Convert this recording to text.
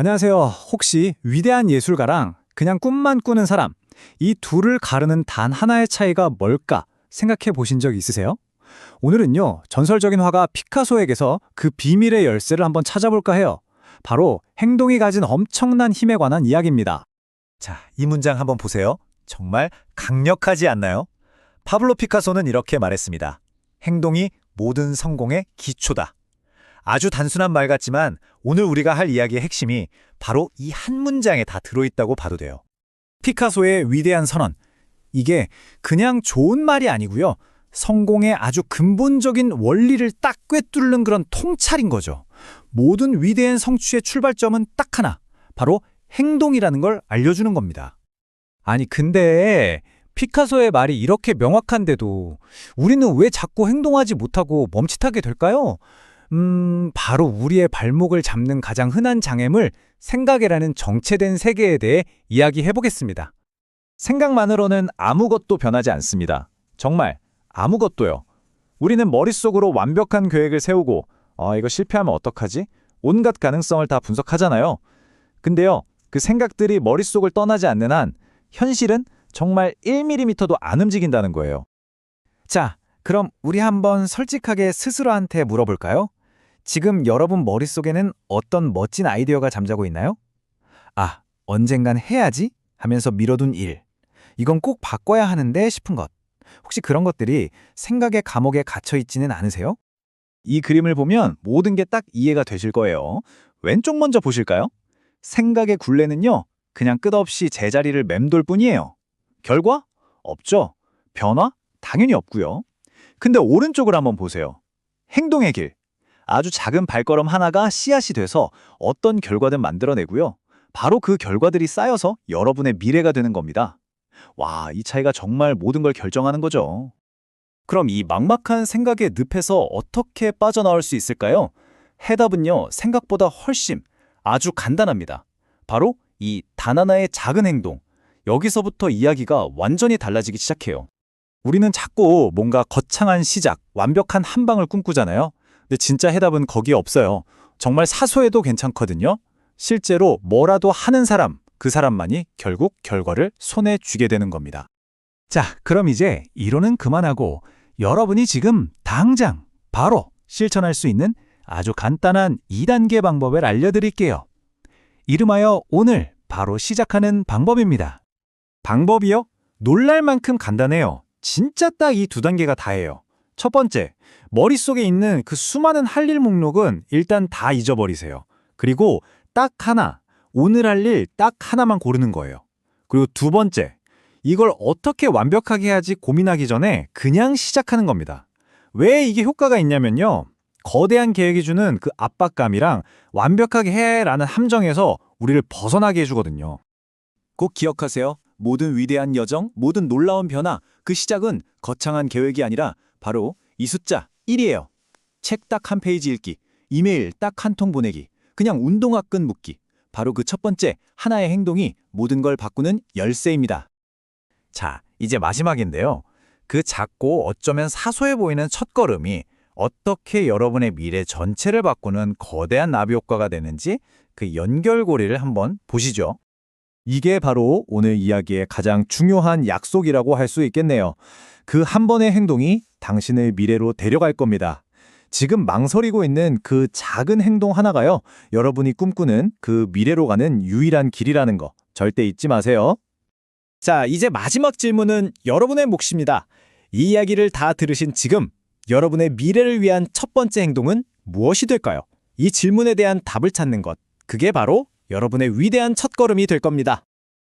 안녕하세요. 혹시 위대한 예술가랑 그냥 꿈만 꾸는 사람, 이 둘을 가르는 단 하나의 차이가 뭘까 생각해 보신 적 있으세요? 오늘은요, 전설적인 화가 피카소에게서 그 비밀의 열쇠를 한번 찾아볼까 해요. 바로 행동이 가진 엄청난 힘에 관한 이야기입니다. 자, 이 문장 한번 보세요. 정말 강력하지 않나요? 파블로 피카소는 이렇게 말했습니다. 행동이 모든 성공의 기초다. 아주 단순한 말 같지만 오늘 우리가 할 이야기의 핵심이 바로 이 한 문장에 다 들어있다고 봐도 돼요. 피카소의 위대한 선언. 이게 그냥 좋은 말이 아니고요. 성공의 아주 근본적인 원리를 딱 꿰뚫는 그런 통찰인 거죠. 모든 위대한 성취의 출발점은 딱 하나. 바로 행동이라는 걸 알려주는 겁니다. 아니, 근데 피카소의 말이 이렇게 명확한데도 우리는 왜 자꾸 행동하지 못하고 멈칫하게 될까요? 음, 바로 우리의 발목을 잡는 가장 흔한 장애물, 생각이라는 정체된 세계에 대해 이야기해 보겠습니다. 생각만으로는 아무것도 변하지 않습니다. 정말 아무것도요. 우리는 머릿속으로 완벽한 계획을 세우고 아, 이거 실패하면 어떡하지? 온갖 가능성을 다 분석하잖아요. 근데요. 그 생각들이 머릿속을 떠나지 않는 한 현실은 정말 1mm도 안 움직인다는 거예요. 자, 그럼 우리 한번 솔직하게 스스로한테 물어볼까요? 지금 여러분 머릿속에는 어떤 멋진 아이디어가 잠자고 있나요? 아, 언젠간 해야지 하면서 미뤄둔 일. 이건 꼭 바꿔야 하는데 싶은 것. 혹시 그런 것들이 생각의 감옥에 갇혀 있지는 않으세요? 이 그림을 보면 모든 게 딱 이해가 되실 거예요. 왼쪽 먼저 보실까요? 생각의 굴레는요, 그냥 끝없이 제자리를 맴돌 뿐이에요. 결과? 없죠. 변화? 당연히 없고요. 근데 오른쪽을 한번 보세요. 행동의 길. 아주 작은 발걸음 하나가 씨앗이 돼서 어떤 결과든 만들어내고요. 바로 그 결과들이 쌓여서 여러분의 미래가 되는 겁니다. 와, 이 차이가 정말 모든 걸 결정하는 거죠. 그럼 이 막막한 생각의 늪에서 어떻게 빠져나올 수 있을까요? 해답은요, 생각보다 훨씬 아주 간단합니다. 바로 이 단 하나의 작은 행동. 여기서부터 이야기가 완전히 달라지기 시작해요. 우리는 자꾸 뭔가 거창한 시작, 완벽한 한 방을 꿈꾸잖아요. 근데 진짜 해답은 거기에 없어요. 정말 사소해도 괜찮거든요. 실제로 뭐라도 하는 사람, 그 사람만이 결국 결과를 손에 쥐게 되는 겁니다. 자, 그럼 이제 이론은 그만하고 여러분이 지금 당장 바로 실천할 수 있는 아주 간단한 2단계 방법을 알려드릴게요. 이름하여 오늘 바로 시작하는 방법입니다. 방법이요? 놀랄 만큼 간단해요. 진짜 딱 이 두 단계가 다예요. 첫 번째, 머릿속에 있는 그 수많은 할 일 목록은 일단 다 잊어버리세요. 그리고 딱 하나, 오늘 할 일 딱 하나만 고르는 거예요. 그리고 두 번째, 이걸 어떻게 완벽하게 해야지 고민하기 전에 그냥 시작하는 겁니다. 왜 이게 효과가 있냐면요. 거대한 계획이 주는 그 압박감이랑 완벽하게 해라는 함정에서 우리를 벗어나게 해주거든요. 꼭 기억하세요. 모든 위대한 여정, 모든 놀라운 변화, 그 시작은 거창한 계획이 아니라 바로 이 숫자 1이에요. 책 딱 한 페이지 읽기, 이메일 딱 한 통 보내기, 그냥 운동화 끈 묶기. 바로 그 첫 번째 하나의 행동이 모든 걸 바꾸는 열쇠입니다. 자, 이제 마지막인데요. 그 작고 어쩌면 사소해 보이는 첫걸음이 어떻게 여러분의 미래 전체를 바꾸는 거대한 나비 효과가 되는지 그 연결고리를 한번 보시죠. 이게 바로 오늘 이야기의 가장 중요한 약속이라고 할 수 있겠네요. 그 한 번의 행동이 당신을 미래로 데려갈 겁니다. 지금 망설이고 있는 그 작은 행동 하나가요. 여러분이 꿈꾸는 그 미래로 가는 유일한 길이라는 거 절대 잊지 마세요. 자, 이제 마지막 질문은 여러분의 몫입니다. 이 이야기를 다 들으신 지금 여러분의 미래를 위한 첫 번째 행동은 무엇이 될까요? 이 질문에 대한 답을 찾는 것. 그게 바로 여러분의 위대한 첫걸음이 될 겁니다.